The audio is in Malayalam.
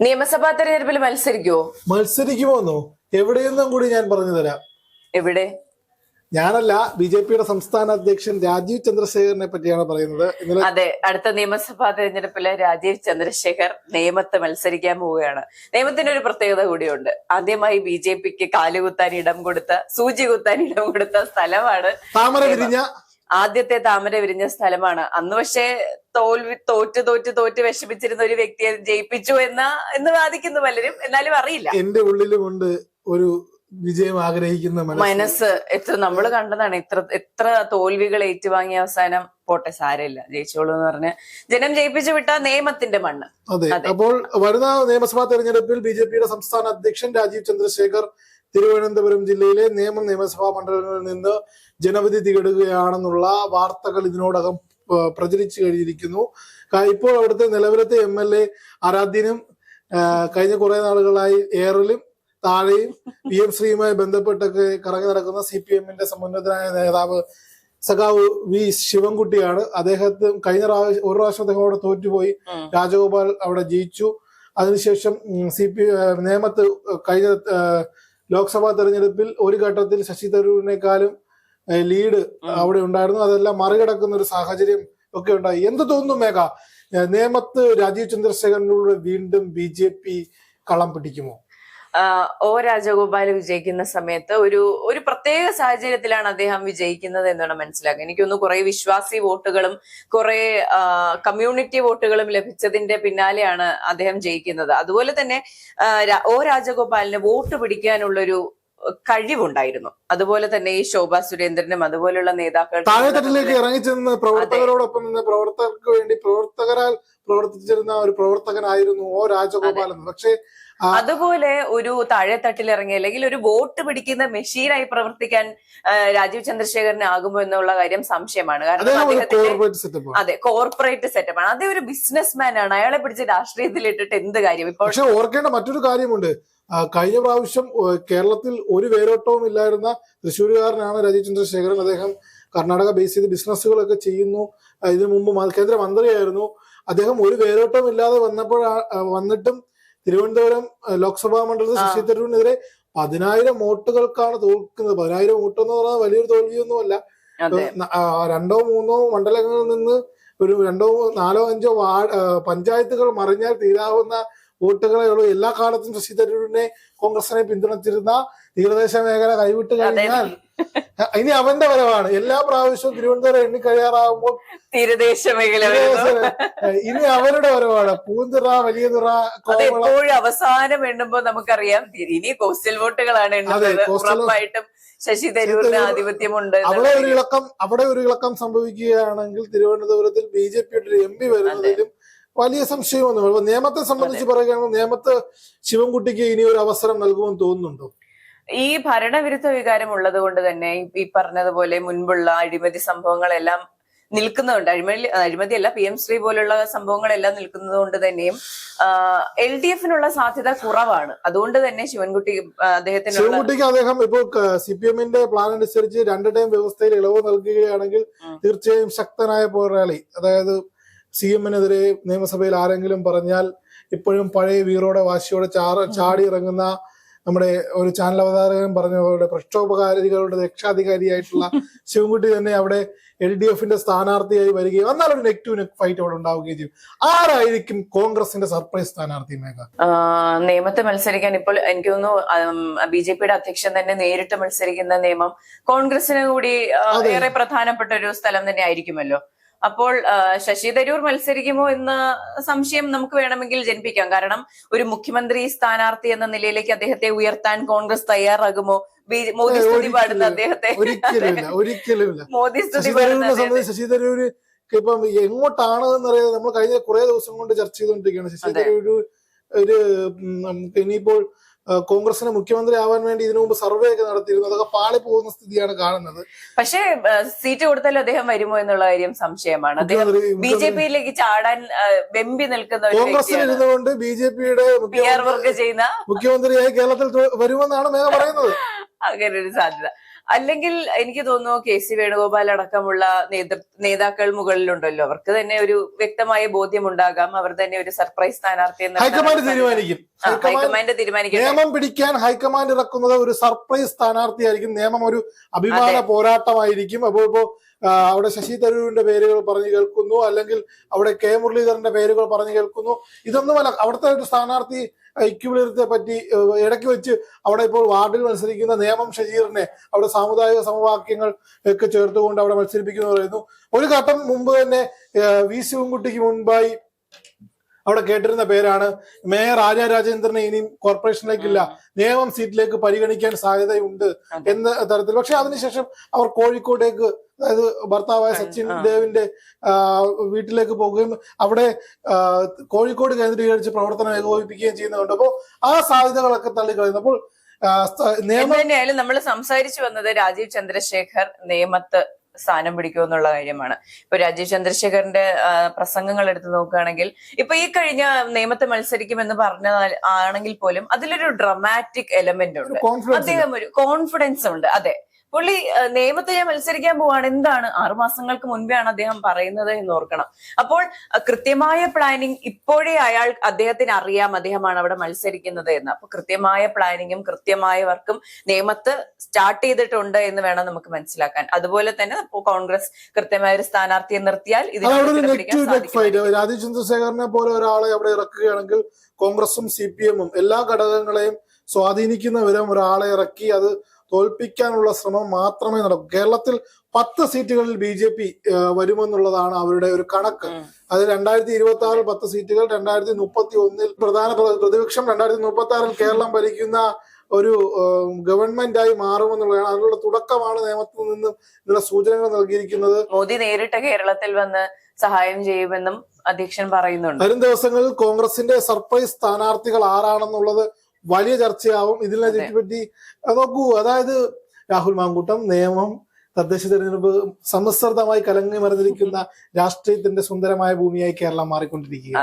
നിയമസഭാ തെരഞ്ഞെടുപ്പിൽ മത്സരിക്കുവോ? മത്സരിക്കുമോന്നോ? എവിടെയെന്നും കൂടി ഞാൻ പറഞ്ഞു തരാം. എവിടെ? ഞാനല്ല ബി ജെ പിയുടെ സംസ്ഥാന അധ്യക്ഷൻ രാജീവ് ചന്ദ്രശേഖറിനെ പറ്റിയാണ് പറയുന്നത്. ഇന്നലെ അതെ അടുത്ത നിയമസഭാ തെരഞ്ഞെടുപ്പിൽ രാജീവ് ചന്ദ്രശേഖർ നിയമത്തെ മത്സരിക്കാൻ പോവുകയാണ്. നിയമത്തിന് ഒരു പ്രത്യേകത കൂടിയുണ്ട്. ആദ്യമായി ബി ജെ പിക്ക് കാലുകുത്താൻ ഇടം കൊടുത്ത സൂചി കുത്താൻ ഇടം കൊടുത്ത സ്ഥലമാണ് താമര വിരിഞ്ഞ ആദ്യത്തെ താമര വിരിഞ്ഞ സ്ഥലമാണ്. അന്ന് പക്ഷേ തോൽവി തോറ്റ് തോറ്റ് തോറ്റ് വിഷമിച്ചിരുന്ന ഒരു വ്യക്തിയെ ജയിപ്പിച്ചു എന്ന എന്ന് വാദിക്കുന്നു പലരും. എന്നാലും അറിയില്ല. എന്റെ ഉള്ളിലുമുണ്ട് ഒരു വിജയം ആഗ്രഹിക്കുന്ന മനസ്സ് എത്ര നമ്മൾ കണ്ടതാണ് ഇത്ര എത്ര തോൽവികൾ ഏറ്റുവാങ്ങിയ അവസാനം പോട്ടെ സാരമില്ല. ജയിച്ചോളൂ എന്ന് പറഞ്ഞ് ജനം ജയിപ്പിച്ചു വിട്ട നിയമത്തിന്റെ മണ്ണ്. അതെ. അതെ. അപ്പോൾ വരുന്ന നിയമസഭാ തെരഞ്ഞെടുപ്പിൽ ബി ജെ പിയുടെ സംസ്ഥാന അധ്യക്ഷൻ രാജീവ് ചന്ദ്രശേഖർ തിരുവനന്തപുരം ജില്ലയിലെ നിയമ നിയമസഭാ മണ്ഡലങ്ങളിൽ നിന്ന് ജനവിധി തികടുകയാണെന്നുള്ള വാർത്തകൾ ഇതിനോടകം പ്രചരിച്ചു കഴിഞ്ഞിരിക്കുന്നു. ഇപ്പോൾ അവിടുത്തെ നിലവിലത്തെ എം എൽ എ ആരാധ്യനും കഴിഞ്ഞ കുറെ നാളുകളായി ഏറിലും താഴെയും പി എം ശ്രീയുമായി ബന്ധപ്പെട്ടൊക്കെ കറങ്ങി നടക്കുന്ന സി പി എമ്മിന്റെ സമുന്നതനായ നേതാവ് സഖാവ് വി ശിവൻകുട്ടിയാണ്. അദ്ദേഹത്തെ കഴിഞ്ഞ പ്രാവശ്യം ഒരു പ്രാവശ്യം അദ്ദേഹം അവിടെ തോറ്റുപോയി. രാജഗോപാൽ അവിടെ ജയിച്ചു. അതിനുശേഷം സി പി നിയമത്ത് കഴിഞ്ഞ ലോക്സഭാ തെരഞ്ഞെടുപ്പിൽ ഒരു ഘട്ടത്തിൽ ശശി തരൂരിനേക്കാളും ലീഡ് അവിടെ ഉണ്ടായിരുന്നു. അതെല്ലാം മറികടക്കുന്ന ഒരു സാഹചര്യം ഒക്കെ ഉണ്ടായി. എന്ത് തോന്നുന്നു മേഘ? നേമത്ത് രാജീവ് ചന്ദ്രശേഖരനോട് വീണ്ടും ബി ജെ പി കളം പിടിക്കുമോ? ഒ രാജഗോപാൽ വിജയിക്കുന്ന സമയത്ത് ഒരു ഒരു പ്രത്യേക സാഹചര്യത്തിലാണ് അദ്ദേഹം വിജയിക്കുന്നത് എന്ന് എന്നാണ് മനസ്സിലാക്കുക എനിക്കൊന്ന് കുറെ വിശ്വാസി വോട്ടുകളും കുറെ കമ്മ്യൂണിറ്റി വോട്ടുകളും ലഭിച്ചതിന്റെ പിന്നാലെയാണ് അദ്ദേഹം ജയിക്കുന്നത്. അതുപോലെ തന്നെ ഒ രാജഗോപാലിന് വോട്ട് പിടിക്കാനുള്ളൊരു കഴിവുണ്ടായിരുന്നു. അതുപോലെ തന്നെ ഈ ശോഭാ സുരേന്ദ്രനും അതുപോലെയുള്ള നേതാക്കൾ താഴെത്തട്ടിലേക്ക് ഇറങ്ങിച്ചെന്ന് പ്രവർത്തകരോടൊപ്പം നിന്ന് പ്രവർത്തകർക്ക് വേണ്ടി പ്രവർത്തകരാൽ പ്രവർത്തിച്ചിരുന്ന ഒരു പ്രവർത്തകനായിരുന്നു ഓ രാജഗോപാലൻ. പക്ഷെ അതുപോലെ ഒരു താഴെത്തട്ടിൽ ഇറങ്ങി അല്ലെങ്കിൽ ഒരു വോട്ട് പിടിക്കുന്ന മെഷീനായി പ്രവർത്തിക്കാൻ രാജീവ് ചന്ദ്രശേഖരന് ആകുമോ എന്നുള്ള കാര്യം സംശയമാണ്. കാരണം അദ്ദേഹത്തിന്റെ അതെ കോർപ്പറേറ്റ് സെറ്റപ്പ് ആണ്. അതേ ഒരു ബിസിനസ് മാൻ ആണ്. അയാളെ പിടിച്ച് രാഷ്ട്രീയത്തിൽ ഇട്ടിട്ട് എന്ത് കാര്യം? ഇപ്പോൾ പക്ഷെ ഓർക്കേണ്ട മറ്റൊരു കാര്യമുണ്ട്. കഴിഞ്ഞ പ്രാവശ്യം കേരളത്തിൽ ഒരു വേരോട്ടവും ഇല്ലായിരുന്ന തൃശ്ശൂരുകാരനാണ് രാജീവ് ചന്ദ്രശേഖരൻ. അദ്ദേഹം കർണാടക ബേസ് ചെയ്ത് ബിസിനസ്സുകളൊക്കെ ചെയ്യുന്നു. ഇതിനു മുമ്പ് കേന്ദ്രമന്ത്രിയായിരുന്നു. മന്ത്രിയായിരുന്നു അദ്ദേഹം ഒരു വേരോട്ടവും ഇല്ലാതെ വന്നപ്പോൾ വന്നിട്ടും തിരുവനന്തപുരം ലോക്സഭാ മണ്ഡലത്തിൽ. ശശി തരൂരിനെതിരെ പതിനായിരം വോട്ടുകൾക്കാണ് തോൽക്കുന്നത്. പതിനായിരം വോട്ട് എന്ന് പറഞ്ഞാൽ വലിയൊരു തോൽവിയൊന്നുമല്ല. അല്ല രണ്ടോ മൂന്നോ മണ്ഡലങ്ങളിൽ നിന്ന് ഒരു രണ്ടോ നാലോ അഞ്ചോ വാർഡ് പഞ്ചായത്തുകൾ മറിഞ്ഞാൽ തീരാവുന്ന വോട്ടുകളെ ഉള്ളൂ എല്ലാ കാലത്തും ശശി തരൂരിനെ കോൺഗ്രസിനെ പിന്തുണച്ചിരുന്ന തീരദേശ മേഖല കൈവിട്ട് കഴിഞ്ഞാൽ ഇനി അവന്റെ വരവാണ്. എല്ലാ പ്രാവശ്യവും തിരുവനന്തപുരം എണ്ണി കഴിയാറാകുമ്പോൾ തീരദേശ മേഖല. ഇനി അവരുടെ വരവാണ്. പൂന്തുറ വലിയ തുറ എപ്പോഴും അവസാനം എണ്ണുമ്പോ നമുക്കറിയാം. ഇനി കോസ്റ്റൽ വോട്ടുകളാണ് ഉറപ്പായിട്ടും ശശി തരൂരിന് ആധിപത്യമുണ്ട് അവിടെ ഒരു ഇളക്കം അവിടെ ഒരു ഇളക്കം സംഭവിക്കുകയാണെങ്കിൽ തിരുവനന്തപുരത്തിൽ ബി ജെ പിയുടെ ഒരു എം പി വരുന്നതിലും വലിയ സംശയമൊന്നും അപ്പൊ നിയമത്തെ സംബന്ധിച്ച് പറയുകയാണെങ്കിൽ നിയമത്ത് ശിവൻകുട്ടിക്ക് ഇനി ഒരു അവസരം നൽകുമെന്ന് തോന്നുന്നുണ്ടോ? ഈ ഭരണവിരുദ്ധ വികാരം ഉള്ളത് കൊണ്ട് തന്നെ ഈ- പറഞ്ഞതുപോലെ മുൻപുള്ള അഴിമതി സംഭവങ്ങളെല്ലാം നിൽക്കുന്നതുകൊണ്ട് അഴിമതി അഴിമതി അല്ല പി എം ശ്രീ പോലുള്ള സംഭവങ്ങളെല്ലാം നിൽക്കുന്നത് കൊണ്ട് തന്നെയും എൽ ഡി എഫിനുള്ള സാധ്യത കുറവാണ്. അതുകൊണ്ട് തന്നെ ശിവൻകുട്ടി അദ്ദേഹത്തിന് ശിവൻകുട്ടിക്ക് അദ്ദേഹം ഇപ്പോൾ സി പി എമ്മിന്റെ പ്ലാൻ അനുസരിച്ച് രണ്ട് ടൈം വ്യവസ്ഥയിൽ ഇളവ് നൽകുകയാണെങ്കിൽ തീർച്ചയായും ശക്തനായ പോരാളി. അതായത് സി എമ്മിനെതിരെ നിയമസഭയിൽ ആരെങ്കിലും പറഞ്ഞാൽ ഇപ്പോഴും പഴയ വീറോടെ വാശിയോടെ ചാറ ചാടി ഇറങ്ങുന്ന നമ്മുടെ ഒരു ചാനൽ അവതാരകൻ പറഞ്ഞ പോലെ പ്രക്ഷോഭകാരികളുടെ രക്ഷാധികാരിയായിട്ടുള്ള ശിവൻകുട്ടി തന്നെ അവിടെ എൽ ഡി എഫിന്റെ സ്ഥാനാർത്ഥിയായി വരികയും എന്നാൽ ഒരു നെക്ക് ടു നെക്ക് ഫൈറ്റ് അവിടെ ഉണ്ടാവുകയും ചെയ്യും. ആരായിരിക്കും കോൺഗ്രസിന്റെ സർപ്രൈസ് സ്ഥാനാർത്ഥി മേഘ? നിയമത്തെ മത്സരിക്കാൻ ഇപ്പോൾ എനിക്ക് തോന്നുന്നു ബി ജെ പിയുടെ അധ്യക്ഷൻ തന്നെ നേരിട്ട് മത്സരിക്കുന്ന നിയമം കോൺഗ്രസിന് കൂടി ഏറെ പ്രധാനപ്പെട്ട ഒരു സ്ഥലം തന്നെ ആയിരിക്കുമല്ലോ അപ്പോൾ ശശി തരൂർ മത്സരിക്കുമോ എന്ന സംശയം നമുക്ക് വേണമെങ്കിൽ ജനിപ്പിക്കാം. കാരണം ഒരു മുഖ്യമന്ത്രി സ്ഥാനാർത്ഥി എന്ന നിലയിലേക്ക് അദ്ദേഹത്തെ ഉയർത്താൻ കോൺഗ്രസ് തയ്യാറാകുമോ? മോദി സ്തുതി പാടുന്ന അദ്ദേഹത്തെ. ഒരിക്കലുമില്ല ഒരിക്കലുമില്ല. മോദി സ്തുതി ശശി പാടുന്ന ശശി തരൂര് ഇപ്പം എങ്ങോട്ടാണ് എന്നറിയാതെ നമ്മൾ കഴിഞ്ഞ കുറെ ദിവസം കൊണ്ട് ചർച്ച ചെയ്തുകൊണ്ടിരിക്കുകയാണ്. ശശി. തരൂര് ഒരു ഇനിയിപ്പോൾ കോൺഗ്രസിന് മുഖ്യമന്ത്രി ആവാൻ വേണ്ടി ഇതിനു മുമ്പ് സർവേ ഒക്കെ നടത്തിയിരുന്നു. അതൊക്കെ പാളി പോകുന്ന സ്ഥിതിയാണ് കാണുന്നത്. പക്ഷേ സീറ്റ് കൊടുത്താൽ അദ്ദേഹം വരുമോ എന്നുള്ള കാര്യം സംശയമാണ്. ബി ജെ പിയിലേക്ക് ചാടാൻ വെമ്പി നിൽക്കുന്ന കോൺഗ്രസിൽ ഇരുന്നുകൊണ്ട് ബി ജെ പിയുടെ മുഖ്യമന്ത്രിയായി കേരളത്തിൽ വരുമെന്നാണ് മേഘ പറയുന്നത്. അങ്ങനെ ഒരു സാധ്യത. അല്ലെങ്കിൽ എനിക്ക് തോന്നുന്നു കെ സി വേണുഗോപാൽ അടക്കമുള്ള നേതൃ നേതാക്കൾ മുകളിലുണ്ടല്ലോ. അവർക്ക് തന്നെ ഒരു വ്യക്തമായ ബോധ്യം ബോധ്യമുണ്ടാകാം. അവർ തന്നെ ഒരു സർപ്രൈസ് സ്ഥാനാർത്ഥി ഹൈക്കമാൻഡ് തീരുമാനിക്കും. ഹൈക്കമാൻഡ് തീരുമാനിക്കും നിയമം പിടിക്കാൻ ഹൈക്കമാൻഡ് ഇറക്കുന്നത് ഒരു സർപ്രൈസ് സ്ഥാനാർത്ഥിയായിരിക്കും. നിയമം ഒരു അഭിമാന പോരാട്ടമായിരിക്കും. അപ്പോൾ ഇപ്പോ അവിടെ ശശി തരൂരിന്റെ പേരുകൾ പറഞ്ഞു കേൾക്കുന്നു. അല്ലെങ്കിൽ അവിടെ കെ മുരളീധരന്റെ പേരുകൾ പറഞ്ഞു കേൾക്കുന്നു. ഇതൊന്നുമല്ല അവിടുത്തെ ഒരു സ്ഥാനാർത്ഥി ഐക്യവിളിയത്തെ പറ്റി ഇടയ്ക്ക് വെച്ച് അവിടെ ഇപ്പോൾ വാർഡിൽ മത്സരിക്കുന്ന നിയമം ഷജീറിനെ അവിടെ സാമുദായിക സമവാക്യങ്ങൾ ഒക്കെ ചേർത്തുകൊണ്ട് അവിടെ മത്സരിപ്പിക്കുന്നു പറയുന്നു. ഒരു ഘട്ടം മുമ്പ് തന്നെ വി ശിവൻകുട്ടിക്ക് മുൻപായി അവിടെ കേട്ടിരുന്ന പേരാണ്. മേയർ ആര്യ രാജേന്ദ്രനെ ഇനിയും കോർപ്പറേഷനിലേക്കില്ല. നിയമം സീറ്റിലേക്ക് പരിഗണിക്കാൻ സാധ്യതയുണ്ട് എന്ന തരത്തിൽ. പക്ഷെ അതിനുശേഷം അവർ കോഴിക്കോട്ടേക്ക് അതായത് ഭർത്താവായ സച്ചിൻ ദേവിന്റെ വീട്ടിലേക്ക് പോകുകയും അവിടെ കോഴിക്കോട് കേന്ദ്രീകരിച്ച് പ്രവർത്തനം ഏകോപിപ്പിക്കുകയും ചെയ്യുന്നുണ്ട്. അപ്പോൾ ആ സാധ്യതകളൊക്കെ തള്ളിക്കളയുന്നു അപ്പോൾ എന്ത് തന്നെയായാലും നമ്മൾ സംസാരിച്ചു വന്നത് രാജീവ് ചന്ദ്രശേഖർ നിയമത്ത് സ്ഥാനം പിടിക്കുമെന്നുള്ള കാര്യമാണ്. ഇപ്പൊ രാജീവ് ചന്ദ്രശേഖറിന്റെ പ്രസംഗങ്ങൾ എടുത്തു നോക്കുകയാണെങ്കിൽ ഇപ്പൊ ഈ കഴിഞ്ഞ നിയമത്തെ മത്സരിക്കുമെന്ന് പറഞ്ഞ ആണെങ്കിൽ പോലും അതിലൊരു ഡ്രമാറ്റിക് എലമെന്റ് ഉണ്ട്. അദ്ദേഹം ഒരു കോൺഫിഡൻസ് ഉണ്ട്. അതെ. പുള്ളി നിയമത്തെ ഞാൻ മത്സരിക്കാൻ പോവാണ്. എന്താണ്? ആറു മാസങ്ങൾക്ക് മുൻപെയാണ് അദ്ദേഹം പറയുന്നത് എന്ന് ഓർക്കണം. അപ്പോൾ കൃത്യമായ പ്ലാനിങ് ഇപ്പോഴേ അയാൾ അദ്ദേഹത്തിന് അറിയാം അദ്ദേഹമാണ് അവിടെ മത്സരിക്കുന്നത് എന്ന്. അപ്പൊ കൃത്യമായ പ്ലാനിങ്ങും കൃത്യമായ വർക്കും നിയമത്ത് സ്റ്റാർട്ട് ചെയ്തിട്ടുണ്ട് എന്ന് വേണം നമുക്ക് മനസ്സിലാക്കാൻ. അതുപോലെ തന്നെ കോൺഗ്രസ് കൃത്യമായ ഒരു സ്ഥാനാർത്ഥിയെ നിർത്തിയാൽ ഇതിനെ അതവിടെ ഒരു നെറ്റ് പിടിക്കാൻ ടു നെറ്റ് ഫൈറ്റ് സാധിക്കും രാജീവ് ചന്ദ്രശേഖരനെ പോലെ ഒരാളെ അവിടെ ഇറക്കുകയാണെങ്കിൽ കോൺഗ്രസും സി പി എമ്മും എല്ലാ ഘടകങ്ങളെയും സ്വാധീനിക്കുന്ന വിധം ഒരാളെ ഇറക്കി അത് തോൽപ്പിക്കാനുള്ള ശ്രമം മാത്രമേ നടക്കൂ. കേരളത്തിൽ പത്ത് സീറ്റുകളിൽ ബി ജെ പി വരുമെന്നുള്ളതാണ് അവരുടെ ഒരു കണക്ക്. അത് രണ്ടായിരത്തി ഇരുപത്തി ആറിൽ പത്ത് സീറ്റുകൾ രണ്ടായിരത്തി മുപ്പത്തി ഒന്നിൽ പ്രധാന പ്ര- പ്രതിപക്ഷം രണ്ടായിരത്തി മുപ്പത്തി ആറിൽ കേരളം ഭരിക്കുന്ന ഒരു ഗവൺമെന്റ് ആയി മാറുമെന്നുള്ളതാണ് അതിനുള്ള തുടക്കമാണ് നിയമത്തിൽ നിന്നും ഇതിനുള്ള സൂചനകൾ നൽകിയിരിക്കുന്നത്. മോദി നേരിട്ട് കേരളത്തിൽ വന്ന് സഹായം ചെയ്യുമെന്നും അധ്യക്ഷൻ പറയുന്നുണ്ട്. വരും ദിവസങ്ങളിൽ കോൺഗ്രസിന്റെ സർപ്രൈസ് സ്ഥാനാർത്ഥികൾ ആരാണെന്നുള്ളത് വലിയ ചർച്ചയാവും. ഇതിനെ ചുറ്റിപ്പറ്റി നോക്കൂ. അതായത് രാഹുൽ മാങ്കൂട്ടം നിയമം തദ്ദേശ തെരഞ്ഞെടുപ്പ് സമസൃതമായി കലങ്ങി മറിഞ്ഞിരിക്കുന്ന രാഷ്ട്രീയത്തിന്റെ സുന്ദരമായ ഭൂമിയായി കേരളം മാറിക്കൊണ്ടിരിക്കുക